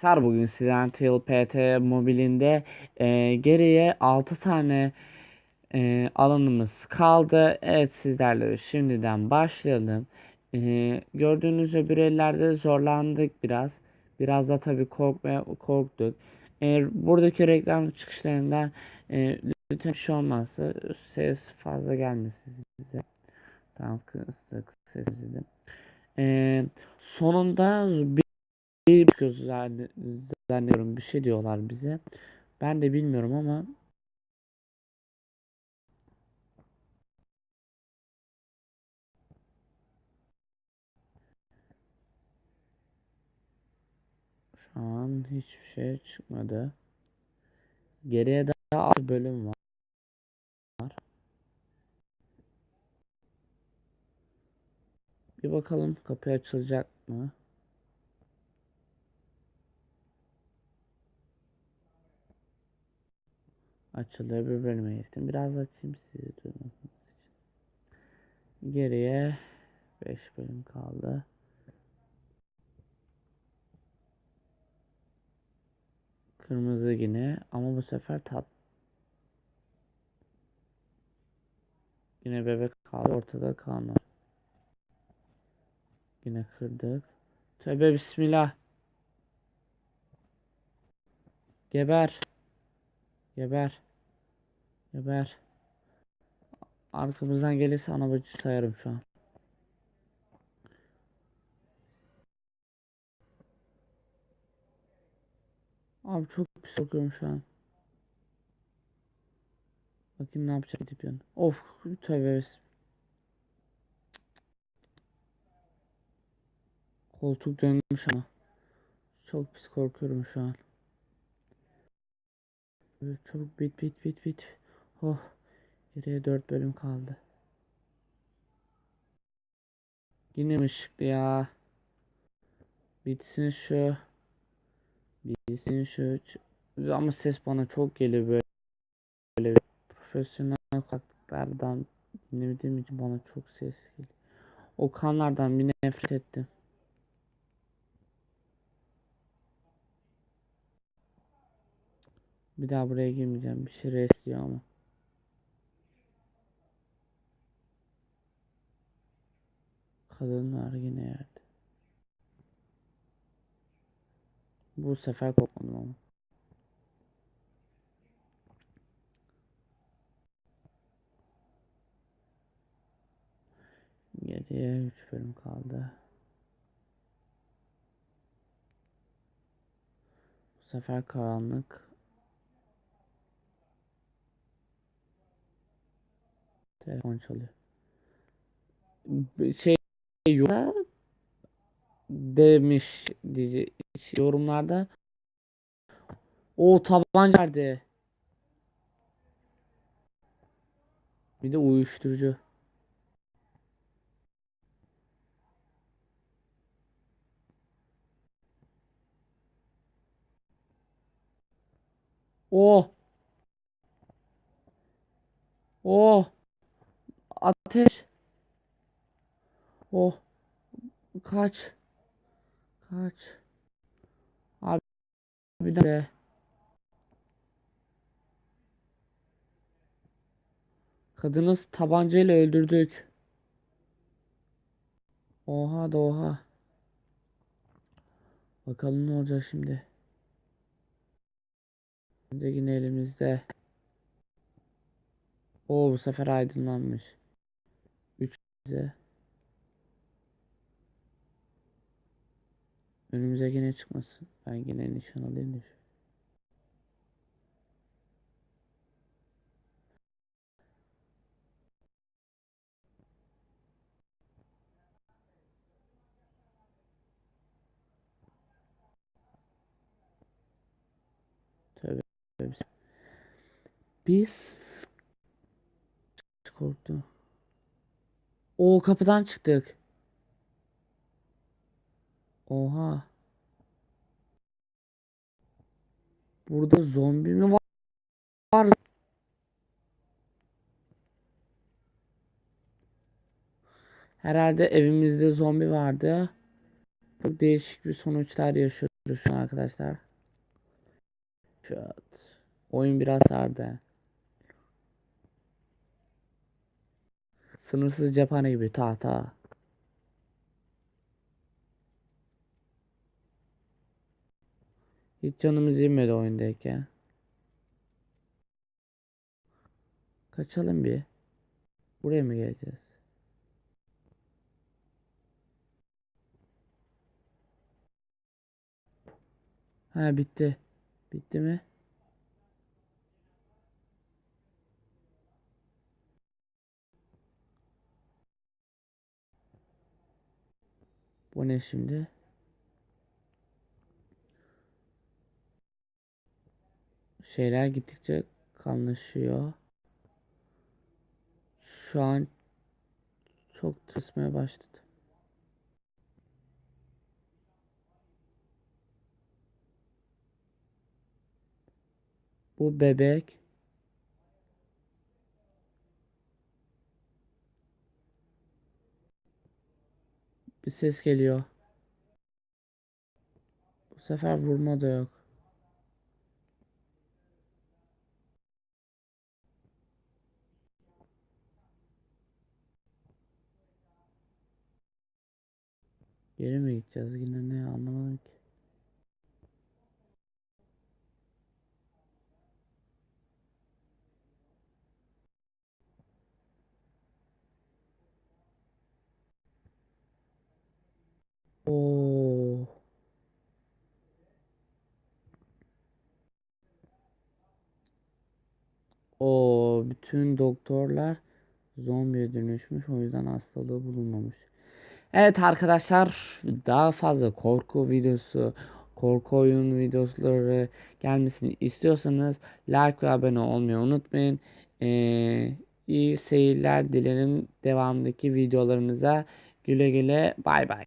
Sar bugün Silent Hill PT mobilinde e, geriye 6 tane e, alanımız kaldı. Evet sizlerle şimdiden başlayalım. E, gördüğünüz öbür ellerde zorlandık biraz. Biraz da tabii korkmaya korktuk. E, buradaki reklam çıkışlarından e, lütfen bir şey olmazsa ses fazla gelmesin size. Tamam kıstık sesimizi. E, sonunda bir bir çıkıyoruz zanne- zannediyorum bir şey diyorlar bize. Ben de bilmiyorum ama şu an hiçbir şey çıkmadı. Geriye daha 6 bölüm var. Bir bakalım kapı açılacak mı? Açılıyor bir bölüme geçtim. Biraz açayım sizi duymanız için. Geriye 5 bölüm kaldı. Kırmızı yine ama bu sefer tat. Yine bebek kaldı ortada kan var. Yine kırdık. Tövbe bismillah. Geber. Geber. Geber. Arkamızdan gelirse ana bacı sayarım şu an. Abi çok pis korkuyorum şu an. Bakayım ne yapacak gidip yan. Of tövbe Koltuk dönmüş ama. Çok pis korkuyorum şu an. Evet, Çabuk bit bit bit bit. Oh. Geriye 4 bölüm kaldı. Yine ışıklı ya? Bitsin şu. Bitsin şu. Ama ses bana çok geliyor böyle. Böyle profesyonel kulaklıklardan dinlemediğim için bana çok ses geliyor. O kanlardan bir nefret ettim. Bir daha buraya girmeyeceğim. Bir şey restliyor ama. Kadınlar yine yerde. Bu sefer korkmadım ama. Geriye 3 bölüm kaldı. Bu sefer karanlık. Telefon çalıyor. Şey yorum demiş diye yorumlarda o tabanca nerede? Bir de uyuşturucu. O. O. Ateş. O. Kaç. Kaç. Abi bir de. Kadını tabancayla öldürdük. Oha da oha. Bakalım ne olacak şimdi. Bence yine elimizde. O bu sefer aydınlanmış. 3 bize. Önümüze yine çıkmasın. Ben yine nişan alayım da. tövbe. Biz korktu. O kapıdan çıktık. Oha. Burada zombi mi var? var? Herhalde evimizde zombi vardı. Çok değişik bir sonuçlar yaşıyorduk. Şu an arkadaşlar. Şut. Oyun biraz sardı. Sınırsız cephane gibi ta ta. Hiç canımız yemedi oyundayken. Kaçalım bir. Buraya mı geleceğiz? Ha bitti. Bitti mi? Bu ne şimdi? Şeyler gittikçe kalınlaşıyor. Şu an çok tırsmaya başladı. Bu bebek bir ses geliyor. Bu sefer vurma da yok. Geri mi gideceğiz yine ne anlamadım ki. Oo. O bütün doktorlar zombiye dönüşmüş o yüzden hastalığı bulunmamış. Evet arkadaşlar daha fazla korku videosu, korku oyun videoları gelmesini istiyorsanız like ve abone olmayı unutmayın. Ee, iyi seyirler dilerim devamındaki videolarımıza. Güle güle bay bay.